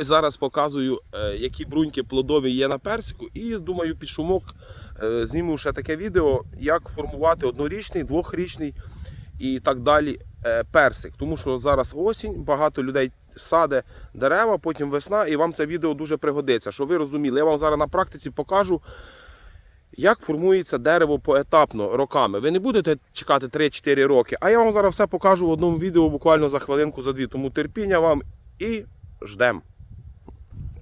Ось зараз показую, е, які бруньки плодові є на персику, і думаю, під шумок е, зніму ще таке відео, як формувати однорічний, двохрічний і так далі е, персик. Тому що зараз осінь, багато людей саде дерева, потім весна, і вам це відео дуже пригодиться. Щоб ви розуміли, я вам зараз на практиці покажу. Як формується дерево поетапно роками. Ви не будете чекати 3-4 роки, а я вам зараз все покажу в одному відео буквально за хвилинку за дві. Тому терпіння вам і ждемо.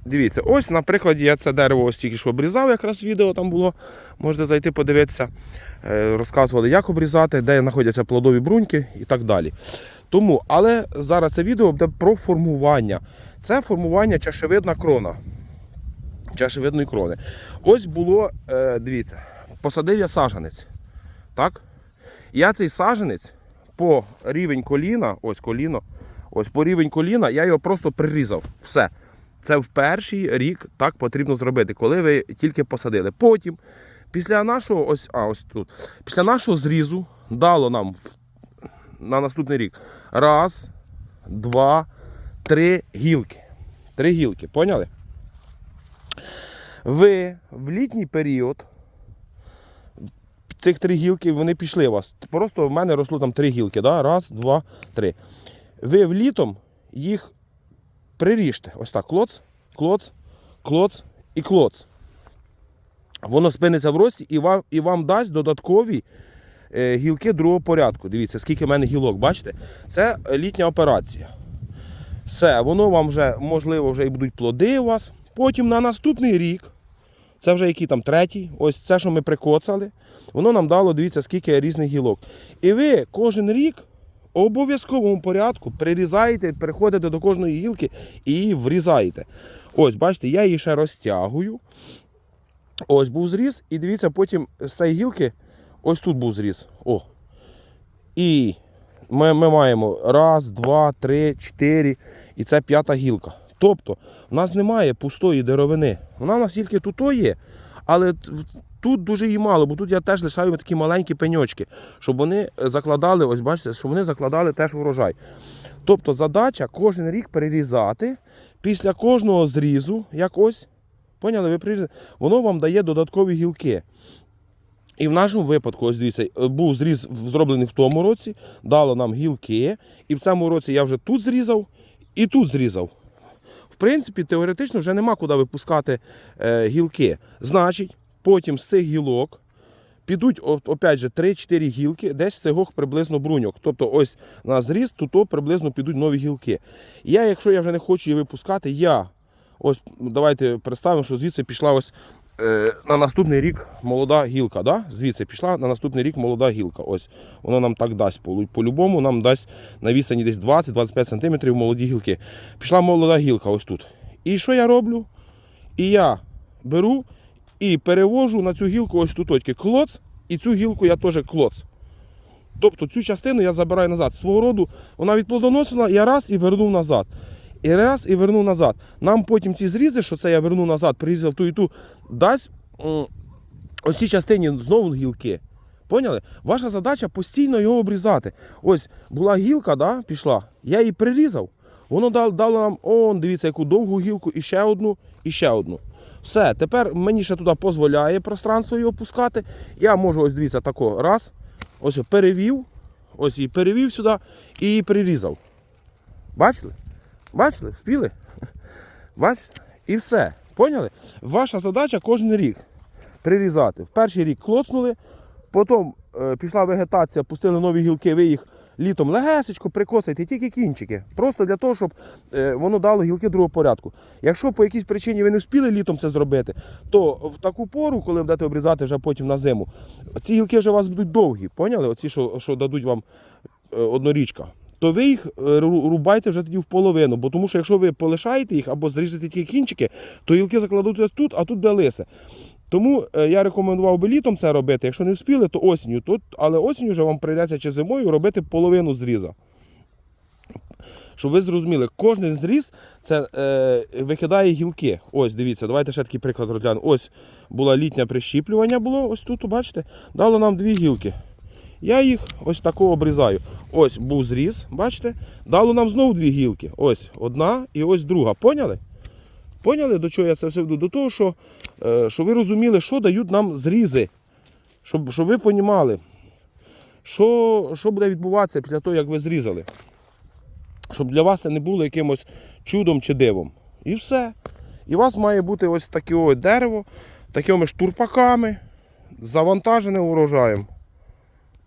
Дивіться, ось на прикладі я це дерево ось тільки що обрізав, якраз відео там було. Можете зайти подивитися. Е, Розказували, як обрізати, де знаходяться плодові бруньки і так далі. Тому, але зараз це відео буде про формування. Це формування чашевидна крона. Чашевидної крони. Ось було, е, дивіться, посадив я сажанець. Так? Я цей саженець по рівень коліна, ось коліно, ось по рівень коліна, я його просто прирізав. Все. Це в перший рік так потрібно зробити, коли ви тільки посадили. Потім, після нашого ось, а, ось тут, після нашого зрізу дало нам на наступний рік раз, два, три гілки. Три гілки, поняли? Ви в літній період цих три гілки вони пішли у вас. Просто в мене росло там три гілки. Да? Раз, два, три. Ви в літом їх приріжте. Ось так. Клоц, клоц, клоц і клоц. Воно спиниться в рості і вам, і вам дасть додаткові е, гілки другого порядку. Дивіться, скільки в мене гілок, бачите? Це літня операція. Все, воно вам вже, можливо, вже і будуть плоди у вас. Потім на наступний рік, це вже який там третій, ось це, що ми прикоцали, воно нам дало, дивіться, скільки різних гілок. І ви кожен рік обов'язковому порядку прирізаєте, переходите до кожної гілки і врізаєте. Ось, бачите, я її ще розтягую. Ось був зріз, і дивіться, потім з цієї гілки, ось тут був зріз. О. І ми, ми маємо раз, два, три, чотири, і це п'ята гілка. Тобто, в нас немає пустої деревини. Вона в нас тільки тут є, але тут дуже її мало, бо тут я теж лишаю такі маленькі пеньочки, щоб вони закладали, ось бачите, щоб вони закладали теж урожай. Тобто задача кожен рік перерізати після кожного зрізу, як ось, поняли, ви прирізали, воно вам дає додаткові гілки. І в нашому випадку, ось дивіться, е, був зріз зроблений в тому році, дало нам гілки. І в цьому році я вже тут зрізав і тут зрізав. Принципі, теоретично вже нема куди випускати е, гілки. Значить, потім з цих гілок підуть опять же 3-4 гілки, десь з цього приблизно бруньок. Тобто ось на зріз, тут приблизно підуть нові гілки. Я, якщо я вже не хочу її випускати, я ось давайте представимо, що звідси пішла ось на наступний рік молода гілка. Да? Звідси пішла на наступний рік молода гілка. Ось воно нам так дасть. По- По-любому нам дасть на відстані десь 20-25 см молоді гілки. Пішла молода гілка ось тут. І що я роблю? І я беру і перевожу на цю гілку ось тут точки клоц, і цю гілку я теж клоц. Тобто цю частину я забираю назад. Свого роду вона відплодоносила, я раз і вернув назад. І раз і вернув назад. Нам потім ці зрізи, що це я верну назад, прирізав ту і ту, дасть оцій частині знову гілки. Поняли? Ваша задача постійно його обрізати. Ось була гілка, да, пішла, я її прирізав. Воно дало, нам, он, дивіться, яку довгу гілку, і ще одну, і ще одну. Все, тепер мені ще туди дозволяє пространство його пускати. Я можу, ось дивіться, тако, раз, ось перевів, ось її перевів сюди і прирізав. Бачили? Бачили? Вспіли? Бачите? І все. Поняли? Ваша задача кожен рік прирізати. В перший рік клоцнули, потім е, пішла вегетація, пустили нові гілки, ви їх літом легесечко прикосите, тільки кінчики. Просто для того, щоб е, воно дало гілки другого порядку. Якщо по якійсь причині ви не встигли літом це зробити, то в таку пору, коли будете обрізати вже потім на зиму, ці гілки вже у вас будуть довгі. Поняли? Оці, що, що дадуть вам е, однорічка. То ви їх е, рубайте вже тоді в половину, бо тому що якщо ви полишаєте їх або зріжете ті кінчики, то гілки закладуться тут, а тут буде лисе. Тому е, я рекомендував би літом це робити. Якщо не вспіли, то осінню. Тут, але осінню вже вам прийдеться чи зимою робити половину зріза. Щоб ви зрозуміли, кожен зріз це е, викидає гілки. Ось, дивіться, давайте ще такий приклад розглянемо. Ось була літнє прищіплювання, було ось тут, бачите, дало нам дві гілки. Я їх ось тако обрізаю. Ось був зріз, бачите? Дало нам знову дві гілки. Ось одна і ось друга. Поняли? Поняли, до чого я це все веду? До того, що, е, що ви розуміли, що дають нам зрізи. Щоб, щоб ви розуміли, що, що буде відбуватися після того, як ви зрізали. Щоб для вас це не було якимось чудом чи дивом. І все. І у вас має бути ось таке дерево, такими штурпаками, завантажене урожаєм.